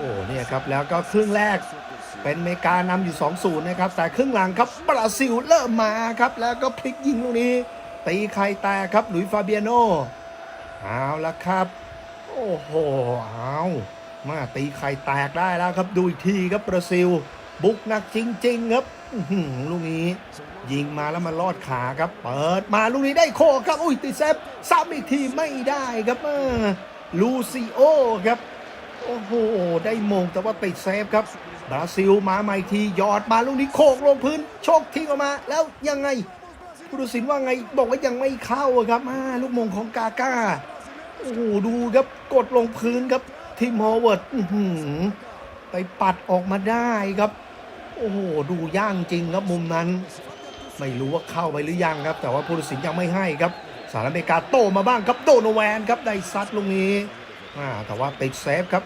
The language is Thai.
อ้เนี่ยครับ แล้วก็ครึ่งแรกเป็นเมกานำอยู่ 2-0 นะครับ แต่ครึ่งหลังครับบราซิลเริ่มมาครับ แล้วก็พลิกยิงลูกนี้ ตีไข่แตกครับ หลุยฟาเบียโนเอาละครับ โอ้โห เอามาตีไข่แตกได้แล้วครับ ดูอีกทีครับบราซิล บุกหนักจริง ๆ ครับลูกนี้ ยิงมาแล้วมันลอดขาครับ เปิดมาลูกนี้ได้โคครับ อุ้ยติดเซฟซ้ำอีกทีไม่ได้ครับลูซิโอครับ โอ้โห ได้มงแต่ว่าติดเซฟครับ บราซิลมาใหม่ทียอดมาลูกนี้โคกลงพื้น โชคทิ้งออกมา แล้วยังไงผู้ตัดสินว่าไงบอกว่ายังไม่เข้าครับมาลูกมงของกาก้าโอ้โหดูครับกดลงพื้นครับทีมฮอเวิร์ดไปปัดออกมาได้ครับ โอ้โห ดูย่างจริงครับมุมนั้น ไม่รู้ว่าเข้าไปหรือยังครับ แต่ว่าผู้ตัดสินยังไม่ให้ครับสหรัฐอเมริกาโตมาบ้างครับโดโนแวนครับได้ซัดลูกนี้ แต่ว่าติดเซฟครับ